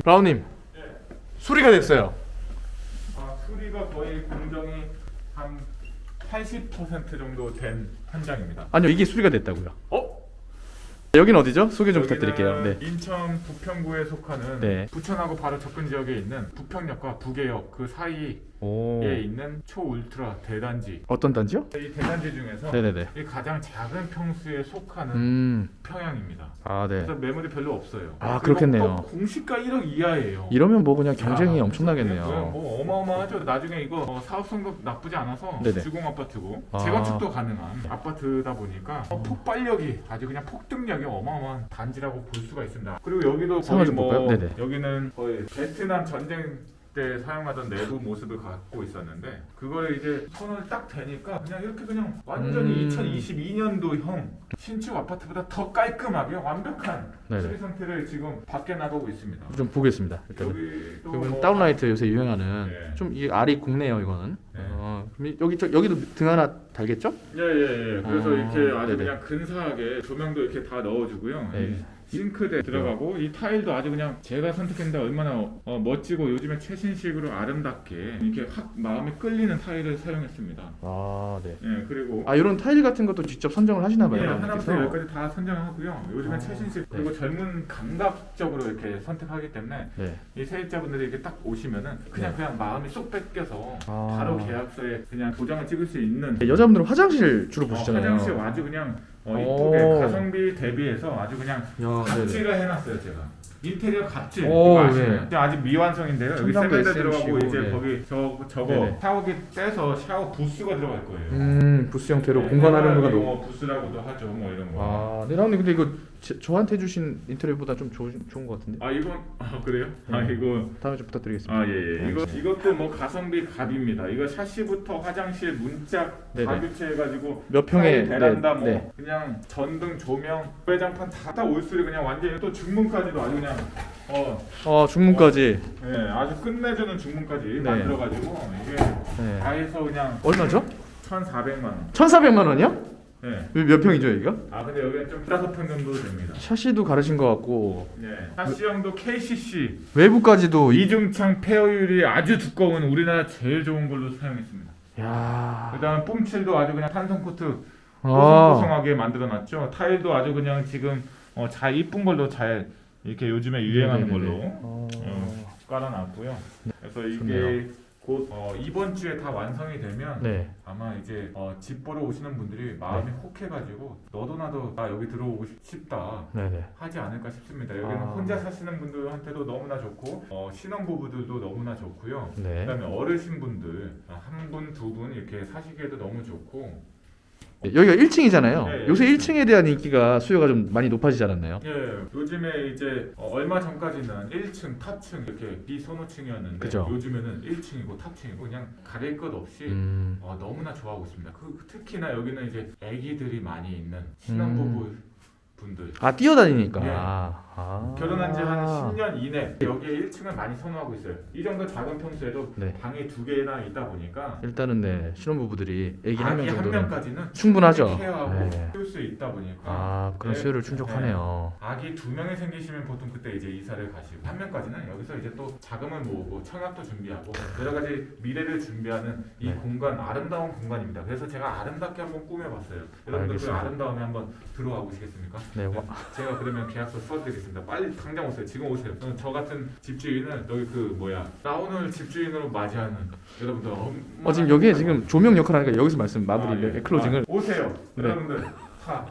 브라운님 수리가 됐어요. 아, 수리가 거의 공정이 한 80% 정도 된 현장입니다. 아니요 이게 수리가 됐다고요. 어? 여기는 어디죠? 소개 좀 부탁드릴게요. 네. 인천 부평구에 속하는 네. 부천하고 바로 접근 지역에 있는 부평역과 부계역 그 사이 에오 있는 초울트라 대단지. 어떤 단지요? 이 대단지 중에서 네네네. 이 가장 작은 평수에 속하는 음. 평양입니다. 아 네. 그래서 매물이 별로 없어요. 아, 그리고 그렇겠네요. 또 공시가 1억 이하예요. 이러면 뭐 그냥 경쟁이 야, 엄청나겠네요. 뭐 어마어마하죠. 나중에 이거 어, 사업성도 나쁘지 않아서 네네. 주공 아파트고 아. 재건축도 가능한 아파트다 보니까 어, 폭발력이 아주 그냥 폭등력이 어마어마한 단지라고 볼 수가 있습니다. 그리고 여기도 상호 거의 좀 뭐 볼까요? 네네. 여기는 거의 베트남 전쟁 때 사용하던 내부 모습을 갖고 있었는데 그걸 이제 손을 딱 대니까 그냥 이렇게 그냥 완전히 음. 2022년도형 신축 아파트보다 더 깔끔하게 완벽한 네네. 수리 상태를 지금 밖에 나가고 있습니다. 좀 보겠습니다. 일단은. 여기도 이건 뭐 다운라이트 요새 유행하는 네. 좀 이 알이 굵네요 이거는. 네. 어, 그럼 여기 저, 여기도 등 하나 달겠죠? 예예예. 그래서 어, 이렇게 아주 네네. 그냥 근사하게 조명도 이렇게 다 넣어주고요. 네. 이 싱크대 들어가고 이 타일도 아주 그냥 제가 선택했는데 얼마나 어, 멋지고 요즘에 최신식으로 아름답게 이렇게 확 마음이 끌리는 타일을 사용했습니다. 아 네. 예 그리고 아 이런 타일 같은 것도 직접 선정을 하시나 봐요. 예. 하나부터 열까지 다 선정하고요. 요즘에 아, 최신식 그리고 젊은 감각적으로 이렇게 선택하기 때문에 네. 이 세입자분들이 이렇게 딱 오시면은 그냥 네. 그냥 마음이 쏙 뺏겨서 아. 바로 계약서에 그냥 도장을 찍을 수 있는 네, 여자분들은 화장실 주로 어, 보시잖아요. 화장실 아주 그냥 어, 오. 이쁘게 가성비 대비해서 아주 그냥 야, 네네. 갑질을 해놨어요 제가. 인테리어 갑질 오, 이거 아시나요? 네. 지금 아직 미완성인데요. 여기 세면대 들어가고 이제 네. 거기 저 저거 네네. 샤워기 떼서 샤워 부스가 들어갈 거예요. 음 부스 형태로 네, 공간 활용도가 뭐 높. 부스라고도 하죠, 뭐 이런 거. 아, 네, 라운드 근데 이거 제, 저한테 주신 인테리어보다 좀 좋은 좋은 것 같은데. 아 이건 아 그래요? 아 네. 이거 다음에 좀 부탁드리겠습니다. 아 예예 네, 이거. 이것도 뭐 가성비 갑입니다. 이거 샤시부터 화장실 문짝 네네. 다 교체해가지고 몇 평에 타일, 베란다 네, 뭐 네. 그냥 전등 조명 외장판 다다 올수리 그냥 완전히 또 중문까지도 아주 그냥 어어 중문까지. 예, 아주 끝내주는 중문까지 네. 만들어가지고 이게 네. 다 해서 그냥 얼마죠? 1,400만 원. 1,400만 원이요? 예. 몇 평이죠 여기가? 아 근데 여기는 좀 다섯 평 정도 됩니다. 샤시도 가르신 것 같고 예. 샤시형도 KCC 외부까지도 이... 이중창 폐허율이 아주 두꺼운 우리나라 제일 좋은 걸로 사용했습니다. 야. 그다음 뿜칠도 아주 그냥 탄성 코트 아. 뽀송뽀송하게 만들어놨죠. 타일도 아주 그냥 지금 어, 잘 이쁜 걸로 잘 이렇게 요즘에 유행하는 네네네. 걸로 어. 어, 깔아놨고요. 그래서 이게 좋네요. 곧 어, 이번 주에 다 완성이 되면 네. 아마 이제 어, 집 보러 오시는 분들이 마음이 혹해가지고 너도 나도 나 여기 들어오고 싶- 싶다 네네. 하지 않을까 싶습니다. 여기는 아. 혼자 사시는 분들한테도 너무나 좋고 어, 신혼부부들도 너무나 좋고요. 네. 그다음에 어르신 분들 한 분 두 분 이렇게 사시기에도 너무 좋고 네, 여기가 1층이잖아요. 네, 요새 네. 1층에 대한 인기가 수요가 좀 많이 높아지지 않았나요? 예, 요즘에 이제 어, 얼마 전까지는 1층, 탑층 이렇게 비선호층이었는데 그죠. 요즘에는 1층이고 탑층이고 그냥 가릴 것 없이 음. 어, 너무나 좋아하고 있습니다. 그 특히나 여기는 이제 아기들이 많이 있는 신혼부부 분들 아 뛰어다니니까. 네. 아. 결혼한 지 한 10년 이내 여기에 1층을 많이 선호하고 있어요. 이 정도 작은 평수에도 네. 방이 두 개나 있다 보니까 일단은 네 신혼부부들이 아기 한 명 아기 한 정도는 명까지는 충분하죠. 케어하고 네. 키울 수 있다 보니까 아 그런 네. 수요를 충족하네요. 아기 두 명이 생기시면 보통 그때 이제 이사를 가시고 한 명까지는 여기서 이제 또 자금을 모으고 청약도 준비하고 여러 가지 미래를 준비하는 이 네. 공간 아름다운 공간입니다. 그래서 제가 아름답게 한번 꾸며봤어요. 여러분들 그 알겠습니다. 아름다움에 한번 들어와 보시겠습니까? 네. 와, 제가 그러면 계약서 써드리겠습니다. 빨리 당장 오세요. 지금 오세요. 저는 저 같은 집주인은 여기 그 뭐야 라운을 집주인으로 맞이하는 여러분들 어 지금 여기에 지금 조명 역할 하니까 여기서 말씀 마무리 아, 예. 네, 클로징을 아, 오세요. 네. 여러분들 다